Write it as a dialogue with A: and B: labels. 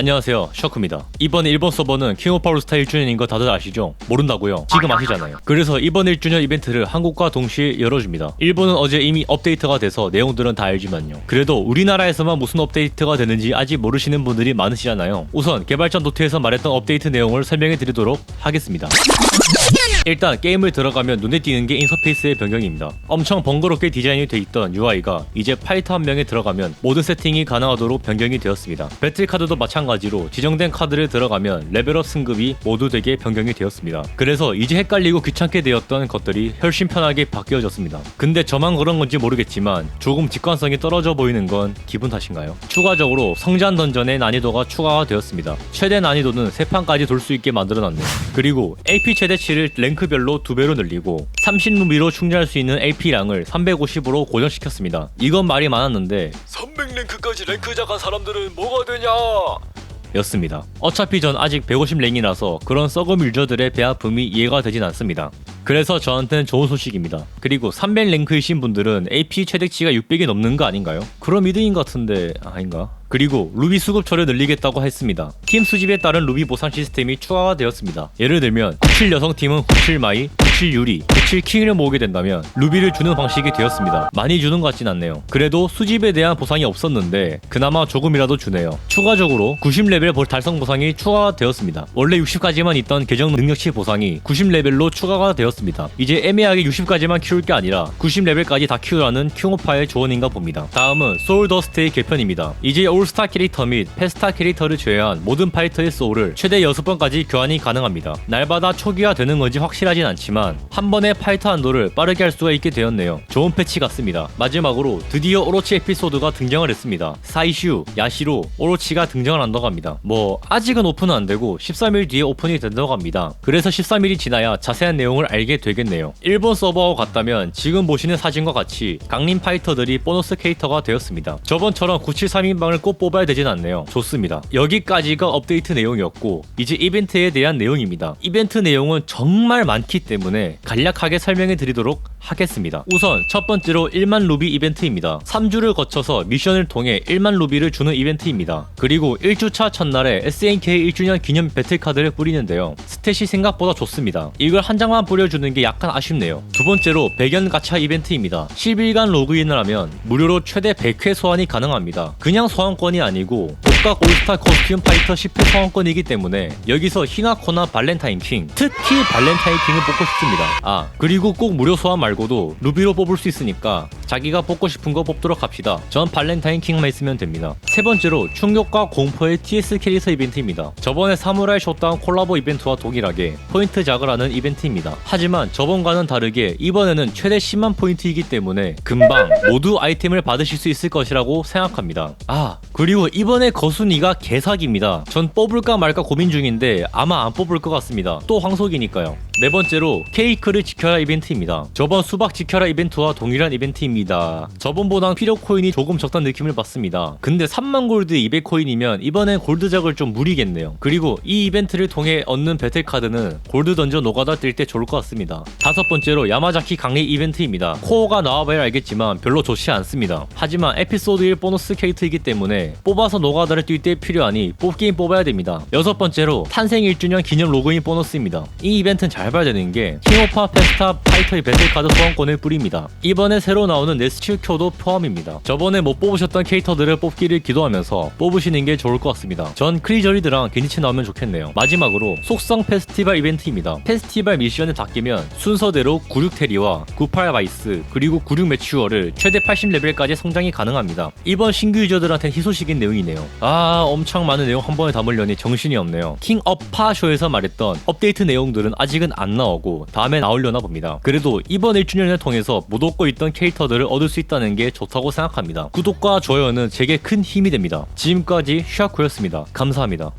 A: 안녕하세요. 셔크입니다. 이번 일본 서버는 킹 오브 파울스타 1주년인 거 다들 아시죠? 모른다고요? 지금 아시잖아요. 그래서 이번 1주년 이벤트를 한국과 동시에 열어줍니다. 일본은 어제 이미 업데이트가 돼서 내용들은 다 알지만요. 그래도 우리나라에서만 무슨 업데이트가 되는지 아직 모르시는 분들이 많으시잖아요. 우선 개발자 노트에서 말했던 업데이트 내용을 설명해 드리도록 하겠습니다 일단 게임을 들어가면 눈에 띄는 게 인터페이스의 변경입니다. 엄청 번거롭게 디자인이 돼 있던 UI가 이제 파이터 한 명에 들어가면 모든 세팅이 가능하도록 변경이 되었습니다. 배틀 카드도 마찬가지로 지정된 카드를 들어가면 레벨업 승급이 모두 되게 변경이 되었습니다. 그래서 이제 헷갈리고 귀찮게 되었던 것들이 훨씬 편하게 바뀌어졌습니다. 근데 저만 그런 건지 모르겠지만 조금 직관성이 떨어져 보이는 건 기분 탓인가요? 추가적으로 성장 던전의 난이도가 추가가 되었습니다. 최대 난이도는 3판까지 돌 수 있게 만들어놨네요. 그리고 AP 최대치를 랭 크별로 두 배로 늘리고 30루비로 충전할 수 있는 AP량을 350으로 고정시켰습니다. 이건 말이 많았는데 300랭크까지 랭크 작은 사람들은 뭐가 되냐? 였습니다. 어차피 전 아직 150랭이라서 그런 썩은 유저들의 배아픔이 이해가 되진 않습니다. 그래서 저한테는 좋은 소식입니다. 그리고 300 랭크이신 분들은 AP 최대치가 600이 넘는 거 아닌가요? 그럼 2등인 것 같은데 아닌가? 그리고 루비 수급처를 늘리겠다고 했습니다. 팀 수집에 따른 루비 보상 시스템이 추가가 되었습니다. 예를 들면 97 여성팀은 97 마이, 97 유리, 97 킹을 모으게 된다면 루비를 주는 방식이 되었습니다. 많이 주는 것 같진 않네요. 그래도 수집에 대한 보상이 없었는데 그나마 조금이라도 주네요. 추가적으로 90레벨 달성 보상이 추가가 되었습니다. 원래 60까지만 있던 계정 능력치 보상이 90레벨로 추가가 되었습니다. 이제 애매하게 60까지만 키울 게 아니라 90레벨까지 다 키우라는 킹오파의 조언인가 봅니다. 다음은 소울더스트의 개편입니다. 이제 올스타 캐릭터 및 페스타 캐릭터를 제외한 모든 파이터의 소울을 최대 6번까지 교환이 가능합니다. 날마다 초기화 되는 건지 확실하진 않지만 한 번에 파이터 한도를 빠르게 할 수가 있게 되었네요. 좋은 패치 같습니다. 마지막으로 드디어 오로치 에피소드가 등장을 했습니다. 사이슈, 야시로, 오로치가 등장을 한다고 합니다. 뭐 아직은 오픈은 안 되고 13일 뒤에 오픈이 된다고 합니다. 그래서 13일이 지나야 자세한 내용을 알게 되겠네요. 일본 서버하고 같다면 지금 보시는 사진과 같이 강림 파이터들이 보너스 캐릭터가 되었습니다. 저번처럼 973인방을 꼭 뽑아야 되진 않네요. 좋습니다. 여기까지가 업데이트 내용이었고 이제 이벤트에 대한 내용입니다. 이벤트 내용은 정말 많기 때문에 간략하게 설명해 드리도록 하겠습니다. 우선 첫 번째로 1만 루비 이벤트입니다. 3주를 거쳐서 미션을 통해 1만 루비를 주는 이벤트입니다. 그리고 1주차 첫날에 SNK 1주년 기념 배틀카드를 뿌리는데요. 스탯이 생각보다 좋습니다. 이걸 한 장만 뿌려주는 게 약간 아쉽네요. 두 번째로 배견 가차 이벤트입니다. 10일간 로그인을 하면 무료로 최대 100회 소환이 가능합니다. 그냥 소환권이 아니고 복각 올스타 코스튬 파이터 10회 소환권이기 때문에 여기서 히나코나 발렌타인 킹, 특히 발렌타인 킹을 뽑고 싶습니다. 아, 그리고 꼭 무료 소환 말고도 루비로 뽑을 수 있으니까 자기가 뽑고 싶은 거 뽑도록 합시다. 전 발렌타인 킹만 있으면 됩니다. 세 번째로 충격과 공포의 TS 캐릭터 이벤트입니다. 저번에 사무라이 쇼다운 콜라보 이벤트와 동일하게 포인트 작을 하는 이벤트입니다. 하지만 저번과는 다르게 이번에는 최대 10만 포인트이기 때문에 금방 모두 아이템을 받으실 수 있을 것이라고 생각합니다. 아, 그리고 이번에 거 순이가 개사기입니다. 전 뽑을까 말까 고민 중인데 아마 안 뽑을 것 같습니다. 또 황속이니까요. 네 번째로 케이크를 지켜라 이벤트입니다. 저번 수박 지켜라 이벤트와 동일한 이벤트입니다. 저번보단 필요 코인이 조금 적다는 느낌을 받습니다. 근데 3만 골드 200코인이면 이번엔 골드작을 좀 무리겠네요. 그리고 이 이벤트를 통해 얻는 배틀 카드는 골드 던져 노가다 뛸때 좋을 것 같습니다. 다섯 번째로 야마자키 강리 이벤트입니다. 코어가 나와봐야 알겠지만 별로 좋지 않습니다. 하지만 에피소드 1 보너스 캐릭터이기 때문에 뽑아서 노가다를 뛸 때 필요하니 뽑긴 뽑아야 됩니다. 여섯 번째로 탄생 1주년 기념 로그인 보너스입니다. 이 이벤트는 잘 봐야 되는 게 킹오파 페스타 파이터의 배틀카드 소환권을 뿌립니다. 이번에 새로 나오는 네스츄 큐도 포함입니다. 저번에 못 뽑으셨던 캐릭터들을 뽑기를 기도하면서 뽑으시는 게 좋을 것 같습니다. 전 크리저리드랑 게니치 나오면 좋겠네요. 마지막으로 속성 페스티벌 이벤트입니다. 페스티벌 미션을 다 끼면 순서대로 96테리와 98 바이스 그리고 96 매추어를 최대 80레벨까지 성장이 가능합니다. 이번 신규 유저들한테 희소식인 내용이네요. 아 엄청 많은 내용 한 번에 담으려니 정신이 없네요. 킹 업파쇼에서 말했던 업데이트 내용들은 아직은 안 나오고 다음에 나오려나 봅니다. 그래도 이번 1주년을 통해서 못 얻고 있던 캐릭터들을 얻을 수 있다는 게 좋다고 생각합니다. 구독과 좋아요는 제게 큰 힘이 됩니다. 지금까지 슈아쿠였습니다. 감사합니다.